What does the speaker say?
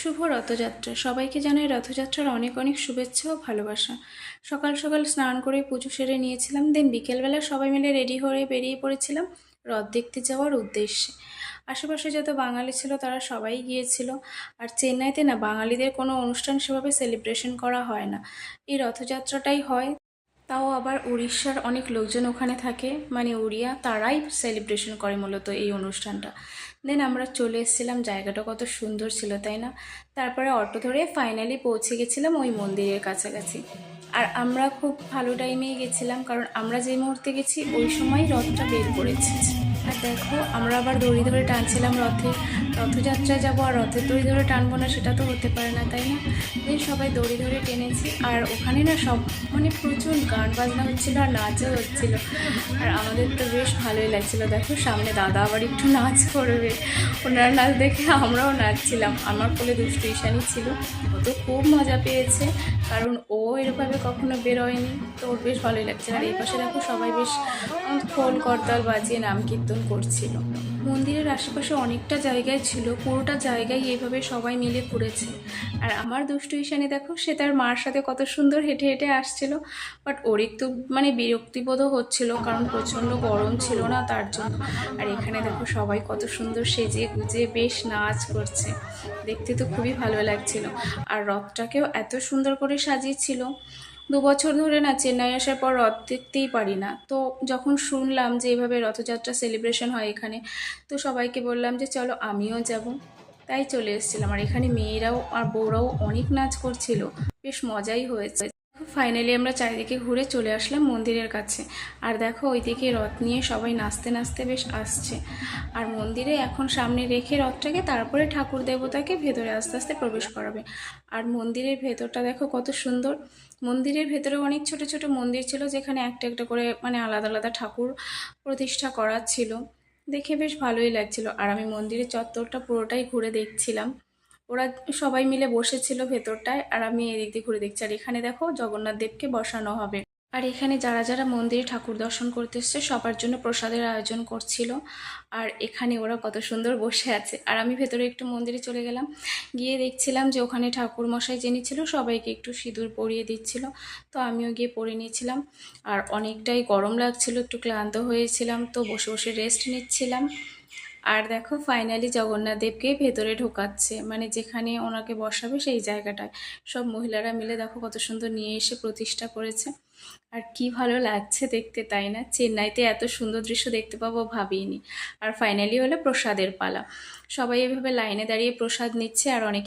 শুভ রথযাত্রা। সবাইকে জানাই রথযাত্রার অনেক অনেক শুভেচ্ছা ও ভালোবাসা। সকাল সকাল স্নান করে পুজো সেরে নিয়েছিলাম দেন বিকেলবেলা সবাই মিলে রেডি হয়ে বেরিয়ে পড়েছিলাম রথ দেখতে যাওয়ার উদ্দেশ্যে। আশেপাশে যত বাঙালি ছিল তারা সবাই গিয়েছিল। আর চেন্নাইতে না, বাঙালিদের কোনো অনুষ্ঠান সেভাবে সেলিব্রেশন করা হয় না। এই রথযাত্রাটাই হয় তাও আবার উড়িষ্যার অনেক লোকজন ওখানে থাকে। মানে উড়িয়া তারাই সেলিব্রেশন করে মূলত এই অনুষ্ঠানটা। দেন আমরা চলে এসেছিলাম, জায়গাটা কত সুন্দর ছিল, তাই না? তারপরে অটো ধরে ফাইনালি পৌঁছে গেছিলাম ওই মন্দিরের কাছাকাছি। আর আমরা খুব ভালো টাইমেই গেছিলাম, কারণ আমরা যে মুহূর্তে গেছি, ওই সময় রথটা বের করেছি। আর দেখো, আমরা আবার দড়ি ধরে টানছিলাম রথে। রথযাত্রায় যাব আর রথের দড়ি ধরে টানবো না, সেটা তো হতে পারে না, তাই না? দেন সবাই দড়ি ধরে টেনেছি, আর ওখানে না সব মানে প্রচুর গান বাজনা হচ্ছিল আর নাচও হচ্ছিল। আর আমাদের তো বেশ ভালোই লাগছিল। দেখো, সামনে দাদা আবার একটু নাচ করবে। ওনারা নাচ দেখে আমরাও নাচছিলাম। আমার কোলে দুষ্টু ঈশানি ছিল। ও তো খুব মজা পেয়েছে, কারণ ও এরকমভাবে কখনো বেরোয়নি। তো ওর বেশ ভালোই লাগছে আর এই পাশে দেখো সবাই বেশ খোল করতাল বাজিয়ে নাম কীর্তন করছিল। মন্দিরের আশেপাশে অনেকটা জায়গায় ছিল, পুরোটা জায়গায় এইভাবে সবাই মিলে ঘুরেছে। আর আমার দুষ্টু ঈশানি, দেখো, সে তার মার সাথে কত সুন্দর হেঁটে হেঁটে আসছিল বাট ওর একটু মানে বিরক্তিবোধও হচ্ছিল, কারণ প্রচণ্ড গরম ছিল না তার জন্য। আর এখানে দেখো সবাই কত সুন্দর সেজে গুজে বেশ নাচ করছে। দেখতে তো খুবই ভালো লাগছিল। আর রথটাকেও এত সুন্দর করে সাজিয়েছিল। দু বছর ধরে না চেন্নাই আসার পর রথ দেখতেই পারি না। তো যখন শুনলাম যে এইভাবে রথযাত্রা সেলিব্রেশন হয় এখানে, তো সবাইকে বললাম যে চলো আমিও যাব। তাই চলে এসেছিলাম। আর এখানে মেয়েরাও আর বউরাও অনেক নাচ করছিল। বেশ মজাই হয়েছে। ফাইনালি আমরা চারিদিকে ঘুরে চলে আসলাম মন্দিরের কাছে। আর দেখো, ওইদিকে রথ নিয়ে সবাই নাচতে নাচতে বেশ আসছে। আর মন্দিরে এখন সামনে রেখে রথটাকে তারপরে ঠাকুর দেবতাকে ভেতরে আস্তে আস্তে প্রবেশ করাবে। আর মন্দিরের ভেতরটা দেখো কত সুন্দর। মন্দিরের ভেতরে অনেক ছোট ছোট মন্দির ছিল, যেখানে একটা একটা করে মানে আলাদা আলাদা ঠাকুর প্রতিষ্ঠা করা ছিল। দেখে বেশ ভালোই লাগছিল। আর আমি মন্দিরের চত্বরটা পুরোটাই ঘুরে দেখছিলাম। ওরা সবাই মিলে বসেছিল ভেতরটায় আর আমি এদিক দিয়ে ঘুরে দেখছি। আর এখানে দেখো জগন্নাথ দেবকে বসানো হবে। আর এখানে যারা যারা মন্দিরে ঠাকুর দর্শন করতে এসছে, সবার জন্য প্রসাদের আয়োজন করছিল। আর এখানে ওরা কত সুন্দর বসে আছে। আর আমি ভেতরে একটু মন্দিরে চলে গেলাম। গিয়ে দেখছিলাম যে ওখানে ঠাকুর মশাই যিনি ছিল, সবাইকে একটু সিঁদুর পরিয়ে দিচ্ছিল। তো আমিও গিয়ে পরে নিয়েছিলাম। আর অনেকটাই গরম লাগছিল, একটু ক্লান্ত হয়েছিলাম। তো বসে বসে রেস্ট নিচ্ছিলাম। আর দেখো ফাইনালি জগন্নাথ দেবকে ভেতরে ঢোকাচ্ছে। মানে যেখানে ওনাকে বসাবে সেই জায়গাটায়। সব মহিলারা মিলে দেখো কত সুন্দর নিয়ে এসে প্রতিষ্ঠা করেছে। আর কি ভালো লাগছে দেখতে, তাই না? চেন্নাইতে এত সুন্দর দৃশ্য দেখতে পাবো ভাবিনি। আর ফাইনালি হলো প্রসাদের পালা। সবাই এভাবে লাইনে দাঁড়িয়ে প্রসাদ নিচ্ছে আর অনেকে